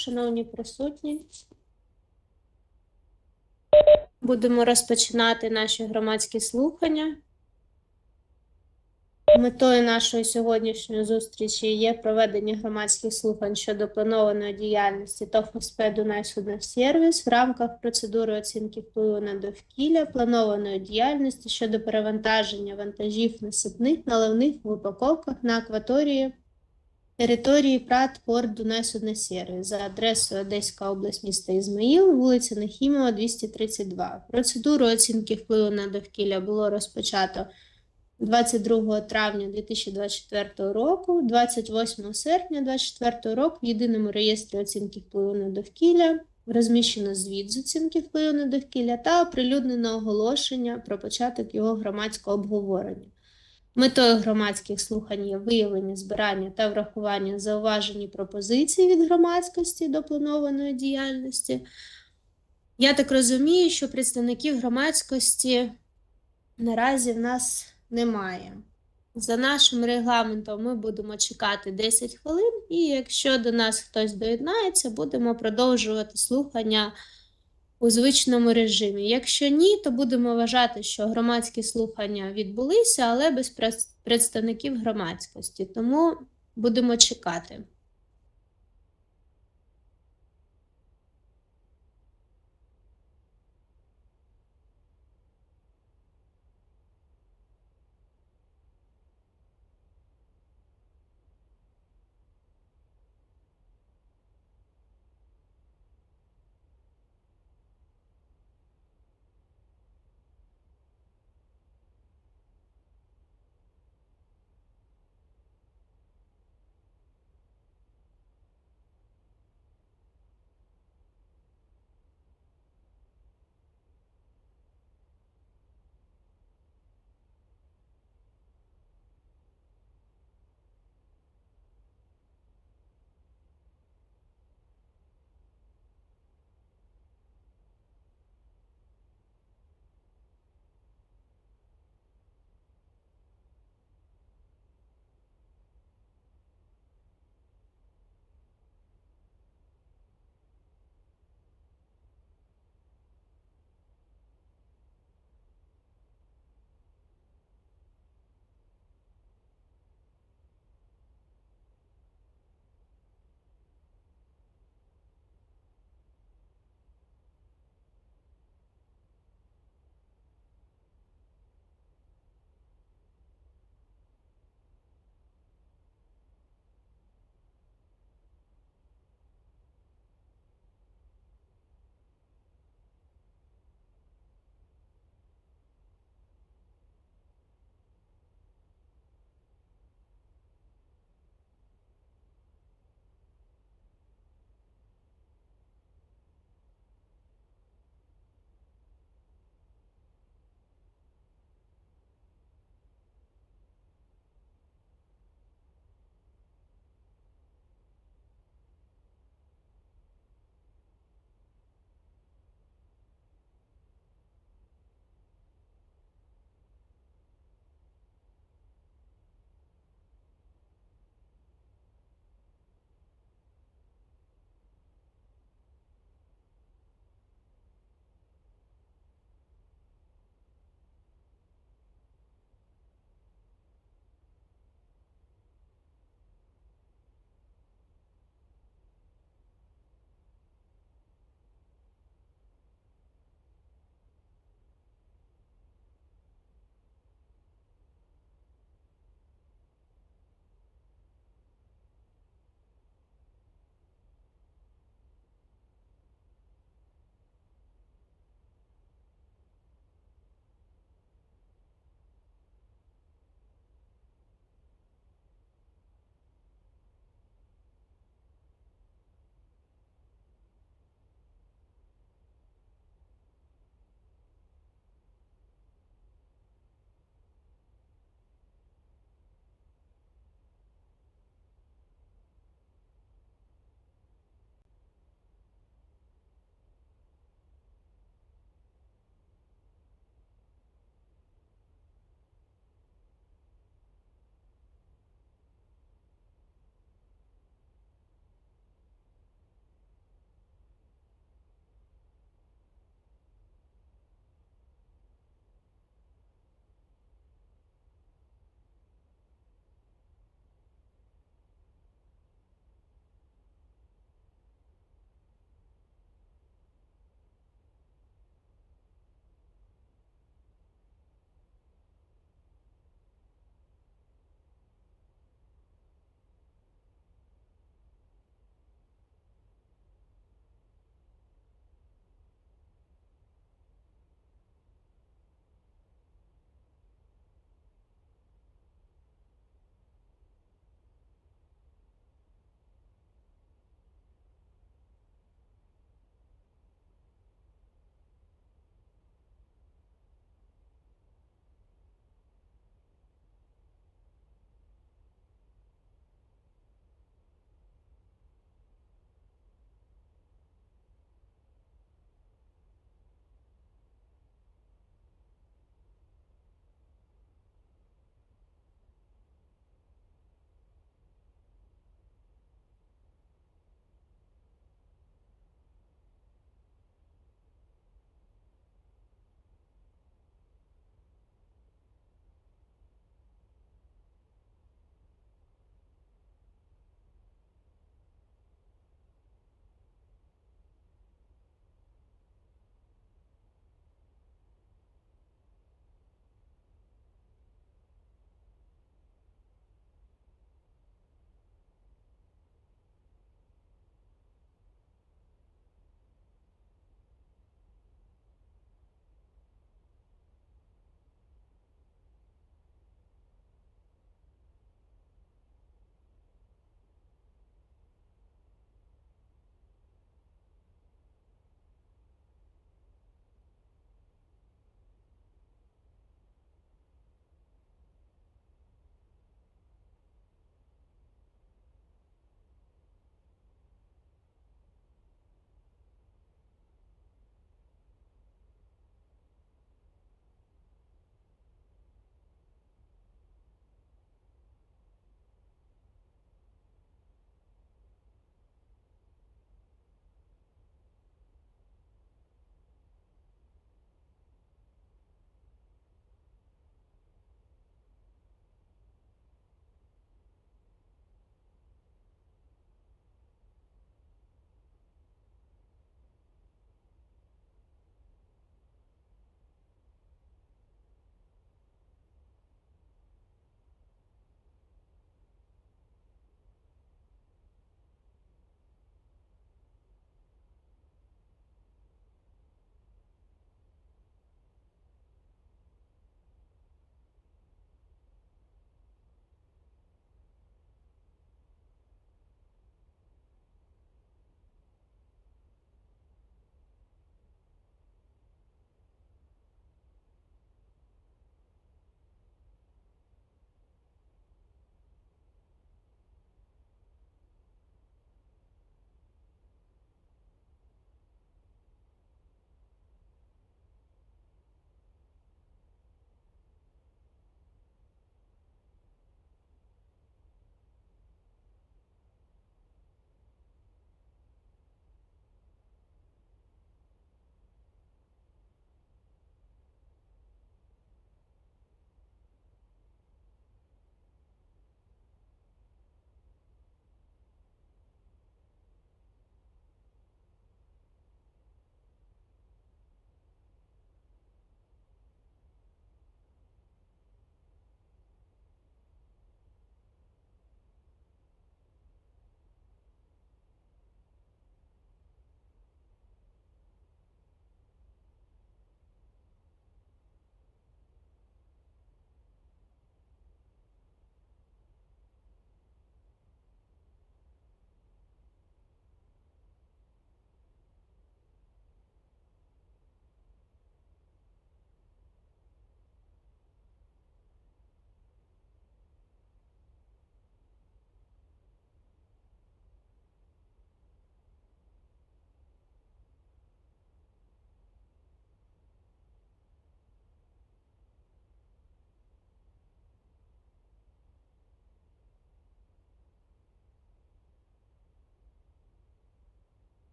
шановні присутні. Будемо розпочинати наші громадські слухання. Метою нашої сьогоднішньої зустрічі є проведення громадських слухань щодо планованої діяльності ТОВ СП в рамках процедури оцінки впливу на довкілля, планованої діяльності щодо перевантаження вантажів насипних наливних в упаковках на акваторії території ПРАТ Порт Дунай Сервіс за адресою Одеська область, міста Ізмаїл, вулиця Нахімова, 232. Процедуру оцінки впливу на довкілля було розпочато 22 травня 2024 року, 28 серпня 2024 року в єдиному реєстрі оцінки впливу на довкілля розміщено звіт з оцінки впливу на довкілля та оприлюднено оголошення про початок його громадського обговорення. Метою громадських слухань є виявлення, збирання та врахування зауважень і пропозицій від громадськості до планованої діяльності. Я так розумію, що представників громадськості наразі в нас немає. За нашим регламентом ми будемо чекати 10 хвилин, і якщо до нас хтось доєднається, будемо продовжувати слухання у звичному режимі. Якщо ні, то будемо вважати, що громадські слухання відбулися, але без представників громадськості. Тому будемо чекати.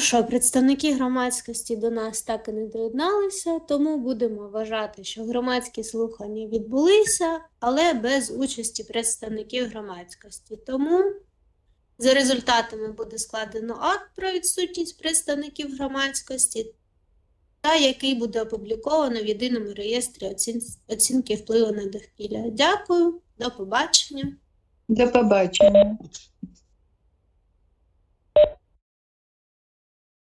Що, представники громадськості до нас так і не доєдналися, тому будемо вважати, що громадські слухання відбулися, але без участі представників громадськості. Тому за результатами буде складено акт про відсутність представників громадськості, та який буде опубліковано в єдиному реєстрі оцін- оцінки впливу на довкілля. Дякую, до побачення. До побачення.